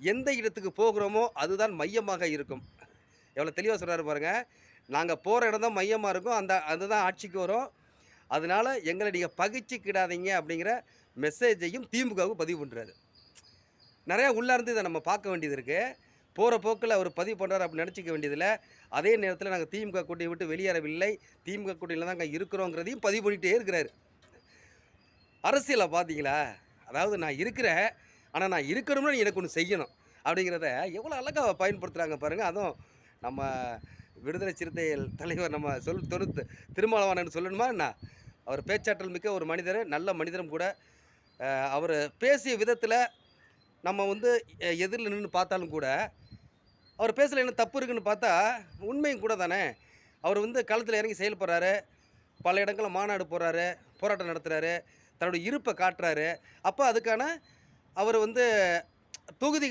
எந்த இடத்துக்கு போகிறோமோ அதுதான் மையமாக இருக்கும். எவ்வளோ தெளிவாக சொல்கிறாரு பாருங்கள் நாங்கள் போகிற இடம் தான் மையமாக இருக்கும். அந்த அதுதான் ஆட்சிக்கு வரும். அதனால் எங்களை நீங்கள் பகிச்சிக்கிடாதீங்க அப்படிங்கிற மெசேஜையும் திமுகவுக்கு பதிவு பண்ணுறாரு நிறையா உள்ளார்ந்து இதை நம்ம பார்க்க வேண்டியது இருக்குது போகிற போக்கில் அவர் பதிவு பண்ணுறாரு அப்படின்னு நினச்சிக்க வேண்டியதில்லை. அதே நேரத்தில் நாங்கள் திமுக கூட்டியை விட்டு வெளியேறவில்லை. திமுக கூட்டணியில் அங்கே இருக்கிறோங்கிறதையும் பதிவு பண்ணிகிட்டே இருக்கிறாரு. அரசியலை பார்த்தீங்களா? அதாவது நான் இருக்கிறேன். ஆனால் நான் இருக்கணும்னு நீ எனக்கு ஒன்று செய்யணும் அப்படிங்கிறத எவ்வளோ அழகாக பயன்படுத்துகிறாங்க பாருங்கள் அதுவும் நம்ம விடுதலை சிறுத்தைகள் தலைவர் நம்ம சொல் தொரு திருமாவளவன் சொல்லணுமா என்ன? அவர் பேச்சாற்றல் மிக்க ஒரு மனிதர் நல்ல மனிதரும் கூட. அவர் பேசிய விதத்தில் நம்ம வந்து எதிரில் நின்று பார்த்தாலும் கூட அவர் பேசல என்ன தப்பு இருக்குன்னு பார்த்தா உண்மையும் கூட தானே. அவர் வந்து களத்தில் இறங்கி செயல்படுறாரு. பல இடங்களில் மாநாடு போகிறாரு போராட்டம் நடத்துகிறாரு தன்னுடைய இருப்பை காட்டுறாரு. அப்போ அதுக்கான அவர் வந்து தொகுதிகள்